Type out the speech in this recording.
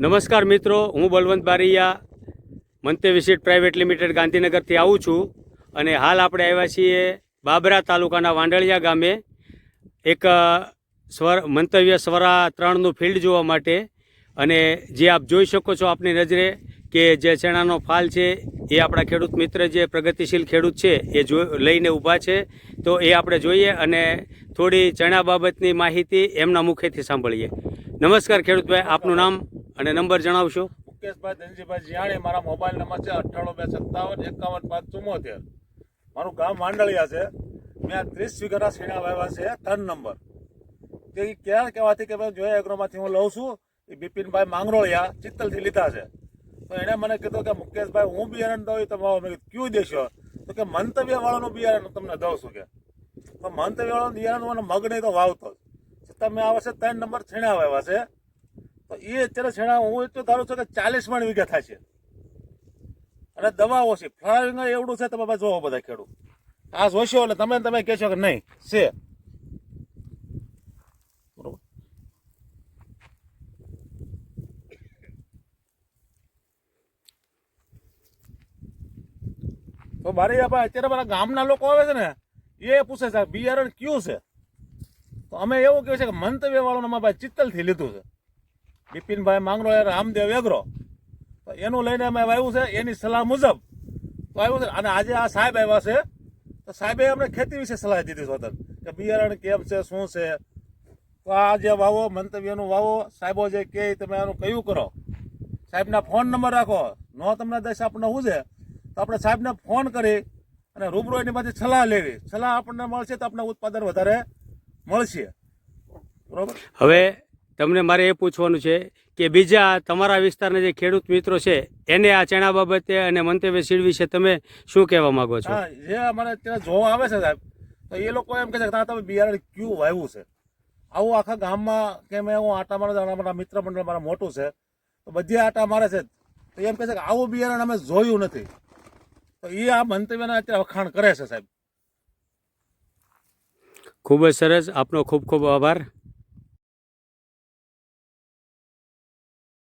નમસ્કાર મિત્રો, હું બલવંત બારૈયા, મંતે વિસિટ પ્રાઇવેટ લિમિટેડ ગાંધીનગરથી આવું છું અને હાલ આપણે આવ્યા છીએ બાબરા તાલુકાના વાંડળિયા ગામે એક સ્વર, મંતવ્ય સ્વરા ત્રણનું ફિલ્ડ જોવા માટે. અને જે આપ જોઈ શકો છો આપની નજરે કે જે ચણાનો ફાલ છે, એ આપણા ખેડૂત મિત્ર જે પ્રગતિશીલ ખેડૂત છે, એ જો, લઈને ઊભા છે. તો એ આપણે જોઈએ અને થોડી ચણા બાબતની માહિતી એમના મુખેથી સાંભળીએ. નમસ્કાર ખેડૂતભાઈ, આપનું નામ? અને નંબર જણાવશો? મુકેશભાઈ ધનજીભાઈ જીયાણી, મારા મોબાઈલ નંબર છે અઠ્ઠાણું, બે, સત્તાવન, એકાવન, પાંચ ચુમ્મોતેર મારું ગામ માંડળિયા છે. મેં ત્રીસ વીઘાના સીણા વાવ્યા છે, ત્રણ નંબર. તે ક્યાં કહેવાથી કે ભાઈ જોયા એગ્રોમાંથી હું લઉં છું? એ બિપિનભાઈ માંગરોળિયા ચિત્તલથી લીધા છે. તો એણે મને કીધું કે મુકેશભાઈ, હું બિયારણ દઉં એ તમે ક્યુ મેં કીધું દેશો? તો કે મંતવ્ય વાળાનું બિયારણ તમને દઉં છું કે. તો મંતવ્ય વાળાનું બિયારણ મને મગ નહીં તો વાવતો. છતાં મેં આ વર્ષે ત્રણ નંબર છીણા વાવ્યા છે. તો એ અત્યારે છેડા હું એટલું ધારું છું કે ચાલીસ મણ વીઘા છે અને દવાઓ છે. ફ્લાવરિંગ એવડું છે, તમે જોવો બધા ખેડૂત. આ જોશો એટલે તમે તમે કહેશો કે નહીં, છે. બરોબર? તો મારી અત્યારે મારા ગામના લોકો આવે છે ને, એ પૂછે છે બિયારણ કયું છે? તો અમે એવું કહે છે કે મંતવ્ય વાળું અમારા ચિત્તલથી લીધું છે. બિપિનભાઈ માંગરો યાર રામદેવ એગ્રો. તો એનું લઈને અમે આવ્યું છે, એની સલાહ મુજબ. તો આવ્યું છે અને આજે આ સાહેબ આવ્યા છે. તો સાહેબે અમને ખેતી વિશે સલાહ દીધી છે વતન કે બિયારણ કેમ છે, શું છે? તો આ જે વાવો, મંતવ્યનું વાવો, સાહેબો જે કહે તમે આનું કયું કરો? સાહેબના ફોન નંબર રાખો. નો તમને દશ આપણને શું છે, તો આપણે સાહેબને ફોન કરી અને રૂબરૂ એની પાસેથી સલાહ લેવી. સલાહ આપણને મળશે તો આપણે ઉત્પાદન વધારે મળશે. બરોબર? હવે તમને મારે એ પૂછવાનું છે કે બીજા તમારા વિસ્તારના જે ખેડૂત મિત્રો છે એને આ ચણા બાબતે અને મંતવ્ય સીડ વિશે તમે શું કહેવા માંગો છો? જે અમારે અત્યારે જોવા આવે છે સાહેબ તો એ લોકો એમ કહે છે કે "ના, તમે બિયારણ ક્યું વાવ્યું છે? આવું આખા ગામમાં કે મેં હું આટા મારે મારા મિત્ર મંડળ મારા મોટું છે તો બધી આટા મારે છે. તો એમ કહે છે કે આવું બિયારણ અમે જોયું નથી. તો એ આ મંતવ્યના અત્યારે વખાણ કરે છે સાહેબ. ખૂબ જ સરસ. આપનો ખૂબ ખૂબ આભાર.